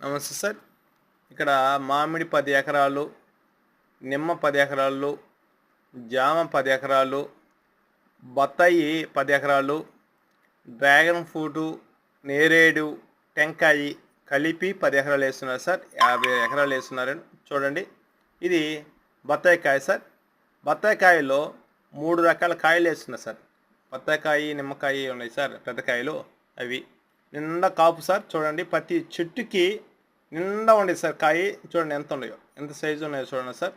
నమస్తే సార్. ఇక్కడ మామిడి పది ఎకరాలు నిమ్మ పది ఎకరాలు జామ పది ఎకరాలు బత్తాయి పది ఎకరాలు డ్రాగన్ ఫ్రూటు నేరేడు టెంకాయి కలిపి పది ఎకరాలు వేస్తున్నారు సార్. యాభై ఎకరాలు వేస్తున్నారు. చూడండి ఇది బత్తాయి కాయ సార్. బత్తాయి కాయలో మూడు రకాల కాయలు వేస్తున్నారు సార్. బత్తాయికాయ నిమ్మకాయ ఉన్నాయి సార్ పెద్ద కాయలు అవి. నిండా కాపు సార్. చూడండి ప్రతి చెట్టుకి నిండా ఉండేది సార్. కాయ చూడండి ఎంత ఉన్నాయో. ఎంత సైజు ఉన్నాయో చూడండి సార్.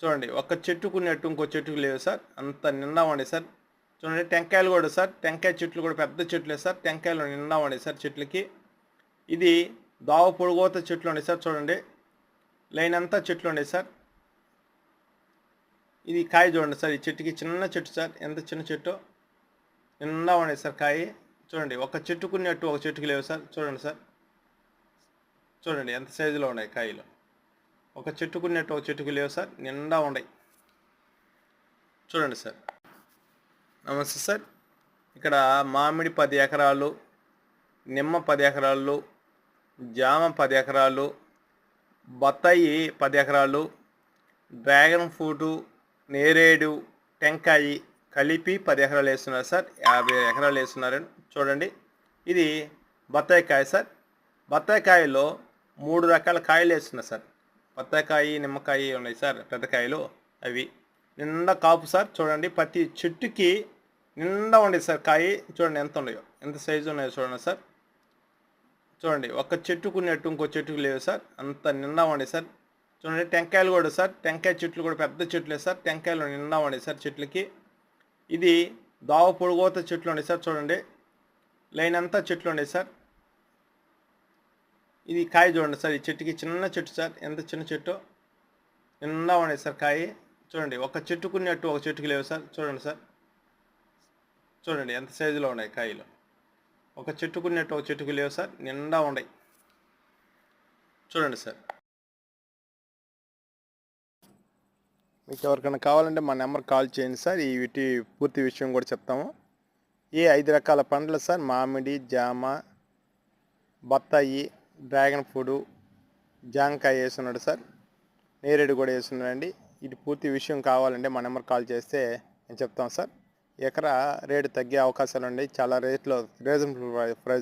చూడండి ఒక చెట్టుకున్నట్టు ఇంకో చెట్టుకు లేవు సార్. అంత నిండా ఉండే సార్. చూడండి టెంకాయలు కూడా సార్. టెంకాయ చెట్లు కూడా పెద్ద చెట్లే సార్. టెంకాయలు నిండా ఉండే సార్ చెట్లకి. ఇది దావ పొడుగోత చెట్లు ఉండే సార్ చూడండి. లైన్ అంతా చెట్లు ఉండే సార్. ఇది కాయ చూడండి సార్. ఈ చెట్టుకి చిన్న చెట్టు సార్. ఎంత చిన్న చెట్టు. నిండా ఉండే సార్ కాయ. చూడండి ఒక చెట్టుకున్నట్టు ఒక చెట్టుకు లేవు సార్. చూడండి సార్. చూడండి ఎంత సైజులో ఉన్నాయి కాయలు? ఒక చెట్టుకున్నట్టు ఒక చెట్టుకు లేవు సార్ నిండా ఉన్నాయి. చూడండి సార్. నమస్తే సార్. ఇక్కడ మామిడి పది ఎకరాలు నిమ్మ పది ఎకరాలు జామ పది ఎకరాలు బత్తాయి పది ఎకరాలు డ్రాగన్ ఫ్రూటు నేరేడు టెంకాయి కలిపి పది ఎకరాలు వేస్తున్నారు సార్. యాభై ఎకరాలు వేస్తున్నారని చూడండి ఇది బత్తాయి కాయ సార్. బత్తాయి కాయలో మూడు రకాల కాయలు వేస్తున్నా సార్. బత్తాయి నిమ్మకాయ ఉన్నాయి సార్ పెద్దకాయలు అవి. నిండా కాపు సార్ చూడండి. ప్రతి చెట్టుకి నిండా ఉండేది సార్ కాయ. చూడండి ఎంత ఉన్నాయో. ఎంత సైజు ఉన్నాయో చూడండి సార్. చూడండి. ఒక చెట్టుకు ఉన్నట్టు ఇంకో చెట్టుకు లేవు సార్. అంత నిండా ఉండే సార్. చూడండి. టెంకాయలు కూడా సార్. టెంకాయ చెట్లు కూడా పెద్ద చెట్లే సార్. టెంకాయలు నిండా ఉండే సార్ చెట్లకి. ఇది దావ పొడుగోత చెట్లు ఉండే సార్ చూడండి. లైన్ అంతా చెట్లు ఉండే సార్. ఇది కాయ చూడండి సార్ ఈ చెట్టుకి చిన్న చెట్టు సార్. ఎంత చిన్న చెట్టు? నిండా ఉండే సార్ కాయ. చూడండి ఒక చెట్టుకున్నట్టు ఒక చెట్టుకు లేవు సార్. చూడండి సార్. చూడండి ఎంత సైజులో ఉన్నాయి కాయలు. ఒక చెట్టుకున్నట్టు ఒక చెట్టుకు లేవు సార్. నిండా ఉన్నాయి. చూడండి సార్. మీకు ఎవరికైనా కావాలంటే మా నెంబర్ కాల్ చేయండి సార్. ఈ వీటి పూర్తి విషయం కూడా చెప్తాము. ఈ ఐదు రకాల పండ్లు సార్? మామిడి జామ బత్తాయి డ్రాగన్ ఫ్రూట్ జాంకాయ వేస్తున్నాడు సార్. నేరేడు కూడా వేస్తున్నాడండి ఇది పూర్తి విషయం కావాలంటే మా నెంబర్ కాల్ చేస్తే నేను చెప్తాం సార్. ఎకరా రేటు తగ్గే అవకాశాలు ఉన్నాయి చాలా రేట్లో రీజనబుల్ ప్రైస్